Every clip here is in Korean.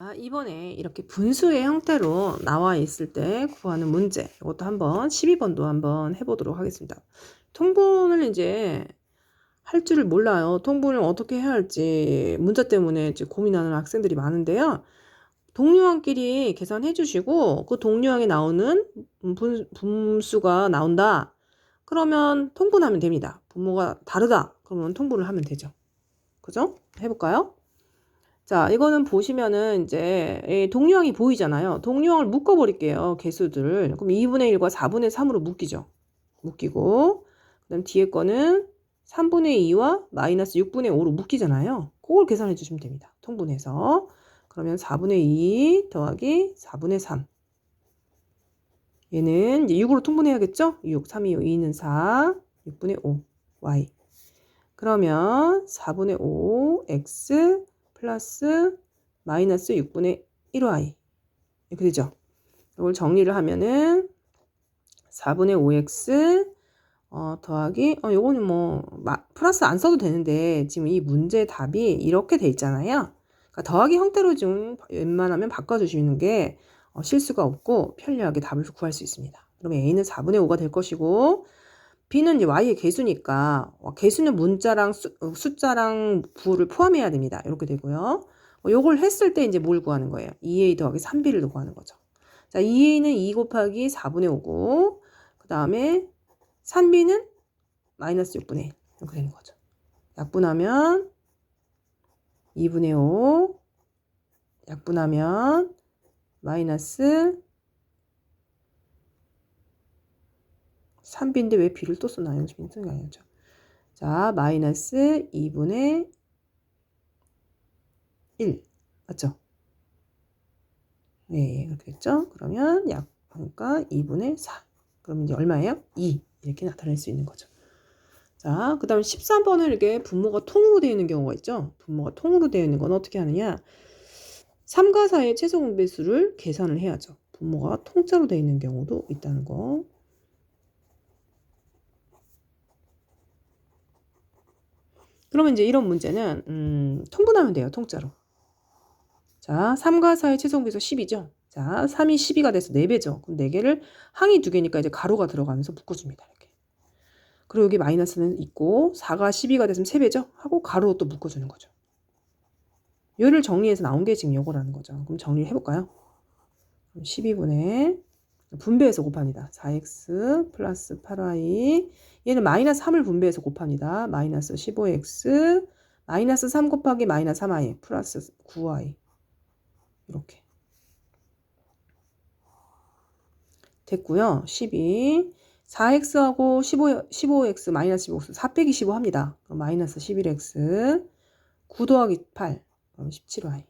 아, 이번에 이렇게 분수의 형태로 나와 있을 때 구하는 문제. 이것도 한번 12번도 한번 해보도록 하겠습니다. 통분을 이제 할 줄을 몰라요. 통분을 어떻게 해야 할지 문자 때문에 이제 고민하는 학생들이 많은데요. 동료항끼리 계산해 주시고 그 동료항에 나오는 분, 분수가 나온다. 그러면 통분하면 됩니다. 분모가 다르다. 그러면 통분을 하면 되죠. 그죠? 해볼까요? 자, 이거는 보시면은 이제 이 동류항이 보이잖아요. 동류항을 묶어 버릴게요. 개수들을. 그럼 2분의 1과 4분의 3으로 묶이죠. 묶이고 그 다음 뒤에 거는 3분의 2와 마이너스 6분의 5로 묶이잖아요. 그걸 계산해 주시면 됩니다. 통분해서. 그러면 4분의 2 더하기 4분의 3. 얘는 이제 6으로 통분해야겠죠? 6, 3, 2, 2는 4, 6분의 5, y. 그러면 4분의 5, x 플러스 마이너스 6분의 1y. 이렇게 되죠? 이걸 정리를 하면은 4분의 5x 어, 더하기, 어, 요거는 뭐, 마, 플러스 안 써도 되는데, 지금 이 문제 답이 이렇게 돼 있잖아요. 그러니까 더하기 형태로 좀 웬만하면 바꿔주시는 게 어, 실수가 없고 편리하게 답을 구할 수 있습니다. 그러면 a는 4분의 5가 될 것이고, b는 y의 개수니까, 어, 개수는 문자랑 수, 어, 숫자랑 부를 포함해야 됩니다. 이렇게 되고요. 어, 요걸 했을 때 이제 뭘 구하는 거예요? 2a 더하기 3b를 구하는 거죠. 자, 2a는 2 곱하기 4분의 5고, 그 다음에 3b는 마이너스 6분의 1 이렇게 되는 거죠. 약분하면 2분의 5 약분하면 마이너스 3b인데 왜 b를 또? 지금 생각이 안 나죠. 자, 마이너스 2분의 1 맞죠? 네, 이렇게 됐죠? 그러면 약 그러니까 2분의 4 그럼 이제 얼마예요? 2 이렇게 나타낼 수 있는 거죠. 자, 그 다음 13번은 이렇게 분모가 통으로 되어 있는 경우가 있죠. 분모가 통으로 되어 있는 건 어떻게 하느냐. 3과 4의 최소 공배수를 계산을 해야죠. 분모가 통짜로 되어 있는 경우도 있다는 거. 그러면 이제 이런 문제는 음, 통분하면 돼요. 통짜로. 자, 3과 4의 최소 공배수 10이죠. 자, 3이 12가 돼서 4배죠. 그럼 4개를 항이 2개니까 이제 가로가 들어가면서 묶어줍니다. 이렇게. 그리고 여기 마이너스는 있고 4가 12가 됐으면 3배죠. 하고 가로 또 묶어주는 거죠. 요를 정리해서 나온 게 지금 요거라는 거죠. 그럼 정리를 해볼까요? 12분의 분배해서 곱합니다. 4x 플러스 8y 얘는 마이너스 3을 분배해서 곱합니다. 마이너스 15x 마이너스 3 곱하기 마이너스 3y 플러스 9y 이렇게 됐고요. 12 4x하고 15, 15x 마이너스 15x 4 빼기 15 합니다. 마이너스 11x 9 더하기 8 그럼 17y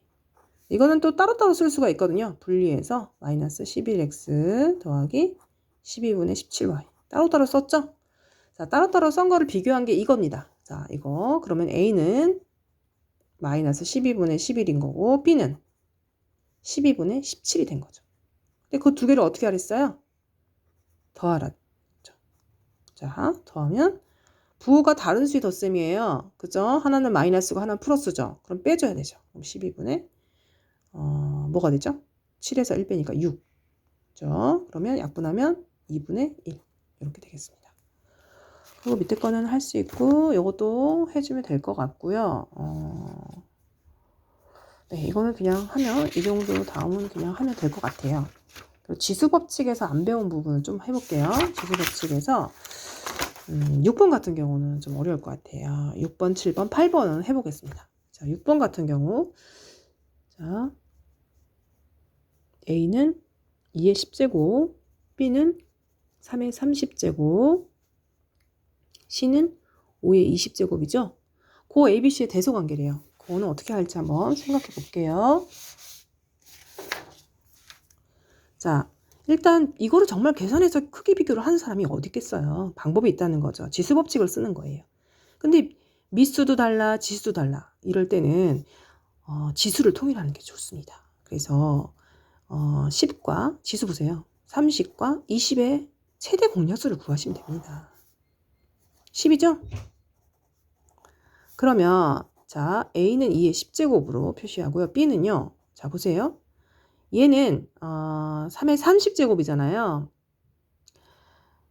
이거는 또 따로따로 쓸 수가 있거든요. 분리해서 마이너스 11x 더하기 12분의 17y. 따로따로 썼죠? 자, 따로따로 쓴 거를 비교한 게 이겁니다. 자, 이거. 그러면 a는 마이너스 12분의 11인 거고 b는 12분의 17이 된 거죠. 근데 그 두 개를 어떻게 하랬어요? 더하라. 자, 더하면 부호가 다른 수의 덧셈이에요. 그죠? 하나는 마이너스고 하나는 플러스죠. 그럼 빼줘야 되죠. 그럼 12분의 어, 뭐가 되죠? 7에서 1 빼니까 6. 그죠? 그러면 약분하면 2분의 1. 이렇게 되겠습니다. 그리고 밑에 거는 할 수 있고, 요것도 해주면 될 것 같고요. 어, 네, 이거는 그냥 하면, 이 정도 다음은 그냥 하면 될 것 같아요. 지수 법칙에서 안 배운 부분을 좀 해볼게요. 지수 법칙에서, 음, 6번 같은 경우는 좀 어려울 것 같아요. 6번, 7번, 8번은 해보겠습니다. 자, 6번 같은 경우, 자, A는 2의 10제곱, B는 3의 30제곱, C는 5의 20제곱이죠. 그 ABC의 대소관계래요. 그거는 어떻게 할지 한번 생각해 볼게요. 자, 일단 이거를 정말 계산해서 크기 비교를 하는 사람이 어디 있겠어요. 방법이 있다는 거죠. 지수 법칙을 쓰는 거예요. 근데 미수도 달라, 지수도 달라. 이럴 때는 어, 지수를 통일하는 게 좋습니다. 그래서 어, 10과 지수 보세요. 30과 20의 최대 공약수를 구하시면 됩니다. 10이죠? 그러면 자 A는 2의 10제곱으로 표시하고요. B는요. 자, 보세요. 얘는 어, 3의 30제곱이잖아요.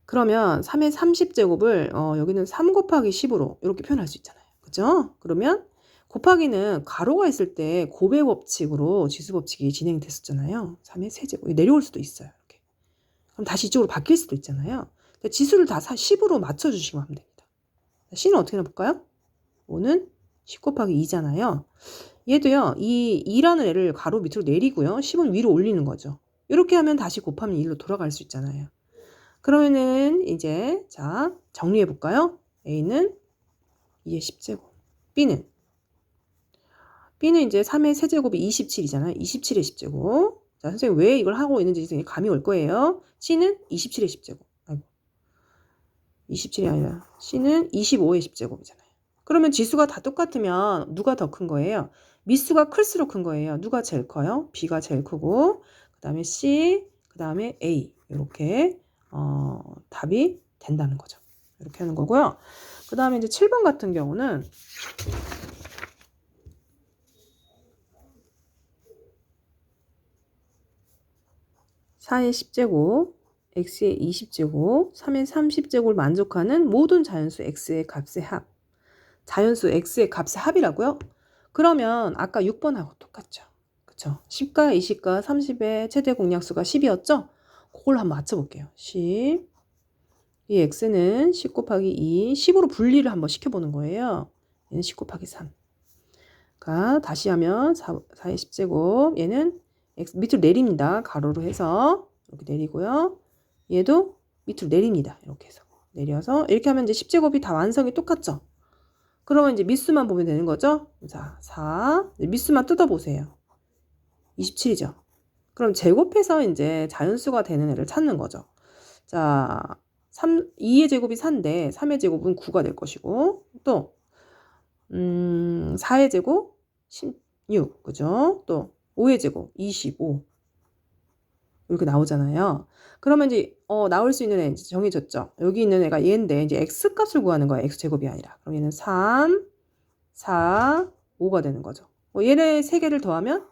그러면 3의 30제곱을 어, 여기는 3 곱하기 10으로 이렇게 표현할 수 있잖아요. 그죠? 그러면 곱하기는 가로가 있을 때 고배 법칙으로 지수 법칙이 진행됐었잖아요. 3의 세제곱. 내려올 수도 있어요. 이렇게. 그럼 다시 이쪽으로 바뀔 수도 있잖아요. 지수를 다 10으로 맞춰주시면 하면 됩니다. C는 어떻게 해볼까요? 5는 10 곱하기 2잖아요. 얘도요, 이 2라는 애를 가로 밑으로 내리고요. 10은 위로 올리는 거죠. 이렇게 하면 다시 곱하면 1로 돌아갈 수 있잖아요. 그러면은 이제 자 정리해 볼까요? A는 2의 10제곱, B는 B는 이제 3의 세제곱이 27이잖아요. 27의 10제곱. 자 선생님 왜 이걸 하고 있는지 선생님 감이 올 거예요. C는 27의 10제곱. 아이고. 27이 아니라 C는 25의 10제곱이잖아요. 그러면 지수가 다 똑같으면 누가 더 큰 거예요? 미수가 클수록 큰 거예요. 누가 제일 커요? B가 제일 크고 그 다음에 C, 그 다음에 A 이렇게 어, 답이 된다는 거죠. 이렇게 하는 거고요. 그 다음에 이제 7번 같은 경우는 (4의 10제곱) x의 20제곱, 3의 30제곱을 만족하는 모든 자연수 x의 값의 합. 자연수 x의 값의 합이라고요? 그러면 아까 6번하고 똑같죠. 그쵸? 10과 20과 30의 최대 공약수가 10이었죠? 그걸 한번 맞춰볼게요. 10. 이 x는 10 곱하기 2, 10으로 분리를 한번 시켜보는 거예요. 얘는 10 곱하기 3. 가 다시 하면 4, 4의 10제곱, 얘는 x 밑으로 내립니다. 가로로 해서 이렇게 내리고요. 얘도 밑으로 내립니다. 이렇게 해서 내려서 이렇게 하면 이제 10제곱이 다 완성이 똑같죠? 그러면 이제 미수만 보면 되는 거죠? 자, 4. 미수만 뜯어보세요. 27이죠? 그럼 제곱해서 이제 자연수가 되는 애를 찾는 거죠. 자, 3, 2의 제곱이 4인데 3의 제곱은 9가 될 것이고 또 음, 4의 제곱 16, 그죠? 또 5의 제곱 25 이렇게 나오잖아요. 그러면 이제 어, 나올 수 있는 애 이제 정해졌죠. 여기 있는 애가 얘인데 이제 x 값을 구하는 거야. x 제곱이 아니라. 그럼 얘는 3, 4, 5가 되는 거죠. 뭐 얘네 세 개를 더하면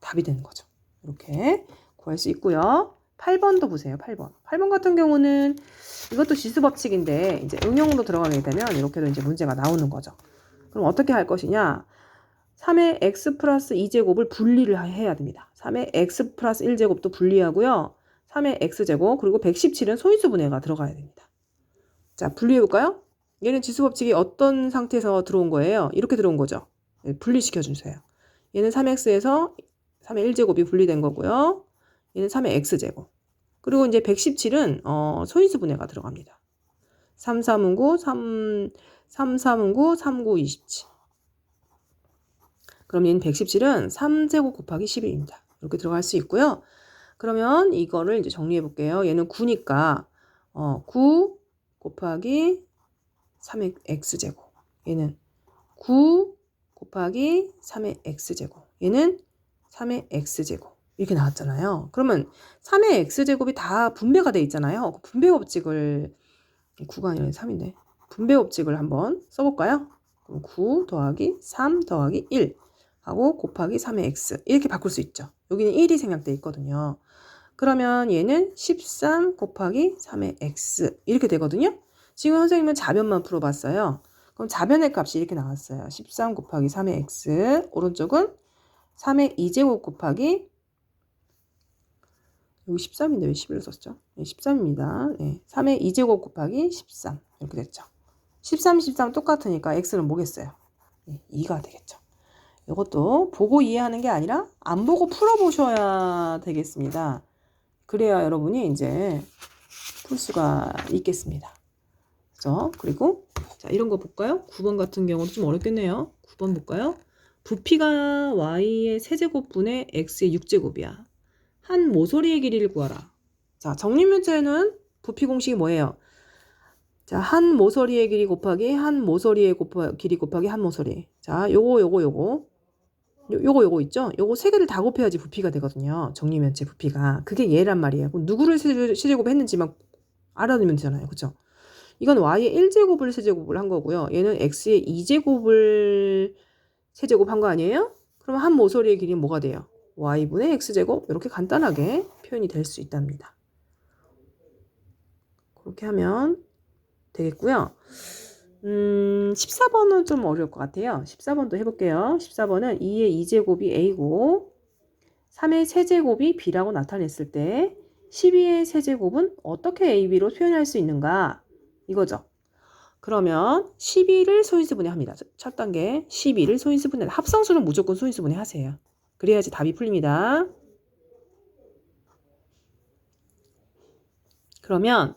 답이 되는 거죠. 이렇게 구할 수 있고요. 8번도 보세요. 8번. 8번 같은 경우는 이것도 지수 법칙인데 이제 응용으로 들어가게 되면 이렇게도 이제 문제가 나오는 거죠. 그럼 어떻게 할 것이냐? 3의 x 플러스 2제곱을 분리를 해야 됩니다. 3의 x 플러스 1제곱도 분리하고요. 3의 x제곱 그리고 117은 소인수 분해가 들어가야 됩니다. 자 분리해 볼까요? 얘는 지수 법칙이 어떤 상태에서 들어온 거예요? 이렇게 들어온 거죠. 네, 분리시켜 주세요. 얘는 3x에서 3의 1제곱이 분리된 거고요. 얘는 3의 x제곱. 그리고 이제 117은 어, 소인수 분해가 들어갑니다. 3, 3은 9, 3, 3, 3은 9, 3, 9, 27. 그럼 얘는 117은 3제곱 곱하기 11입니다. 이렇게 들어갈 수 있고요. 그러면 이거를 이제 정리해 볼게요. 얘는 9니까 어, 9 곱하기 3의 x제곱. 얘는 9 곱하기 3의 x제곱. 얘는 3의 x제곱. 이렇게 나왔잖아요. 그러면 3의 x제곱이 다 분배가 돼 있잖아요. 그 분배 법칙을 9가 아니라 3인데 분배 법칙을 한번 써볼까요? 그럼 9 더하기 3 더하기 1 하고 곱하기 3의 x 이렇게 바꿀 수 있죠. 여기는 1이 생략돼 있거든요. 그러면 얘는 13 곱하기 3의 x 이렇게 되거든요. 지금 선생님은 자변만 풀어봤어요. 그럼 자변의 값이 이렇게 나왔어요. 13 곱하기 3의 x 오른쪽은 3의 2제곱 곱하기 여기 13인데 왜 11을 썼죠? 네, 13입니다. 네, 3의 2제곱 곱하기 13 이렇게 됐죠. 13, 13 똑같으니까 x는 뭐겠어요? 네, 2가 되겠죠. 이것도 보고 이해하는 게 아니라 안 보고 풀어보셔야 되겠습니다. 그래야 여러분이 이제 풀 수가 있겠습니다. 그죠? 그리고 자 이런 거 볼까요? 9번 같은 경우도 좀 어렵겠네요. 9번 볼까요? 부피가 y의 세제곱분의 x의 6제곱이야. 한 모서리의 길이를 구하라. 자, 정리문제는 부피 공식이 뭐예요? 자, 한 모서리의 길이 곱하기 한 모서리의 곱하, 길이 곱하기 한 모서리. 자, 요거 요거 요거. 요, 요거 요거 있죠? 요거 세 개를 다 곱해야지 부피가 되거든요. 정리면체 부피가. 그게 얘란 말이에요. 그럼 누구를 세제곱 했는지만 알아두면 되잖아요. 그쵸? 이건 y의 1제곱을 세제곱을 한 거고요. 얘는 x의 2제곱을 세제곱 한 거 아니에요? 그럼 한 모서리의 길이는 뭐가 돼요? y분의 x제곱 이렇게 간단하게 표현이 될 수 있답니다. 그렇게 하면 되겠고요. 음, 14번은 좀 어려울 것 같아요. 14번도 해볼게요. 14번은 2의 2제곱이 a고 3의 세제곱이 b라고 나타냈을 때 12의 세제곱은 어떻게 ab로 표현할 수 있는가? 이거죠. 그러면 12를 소인수분해 합니다. 첫 단계 12를 소인수분해. 합성수는 무조건 소인수분해 하세요. 그래야지 답이 풀립니다. 그러면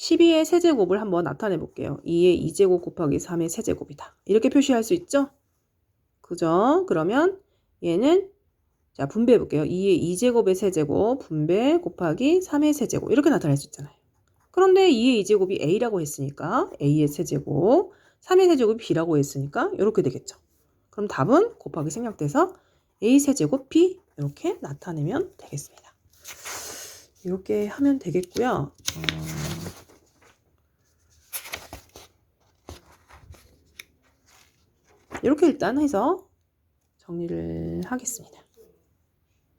12의 세제곱을 한번 나타내 볼게요. 2의 2제곱 곱하기 3의 세제곱이다. 이렇게 표시할 수 있죠? 그죠? 그러면 얘는 자 분배해 볼게요. 2의 2제곱의 세제곱 분배 곱하기 3의 세제곱 이렇게 나타낼 수 있잖아요. 그런데 2의 2제곱이 a라고 했으니까 a의 세제곱 3의 세제곱이 b라고 했으니까 이렇게 되겠죠. 그럼 답은 곱하기 생략돼서 a 세제곱 b 이렇게 나타내면 되겠습니다. 이렇게 하면 되겠고요. 어... 이렇게 일단 해서 정리를 하겠습니다.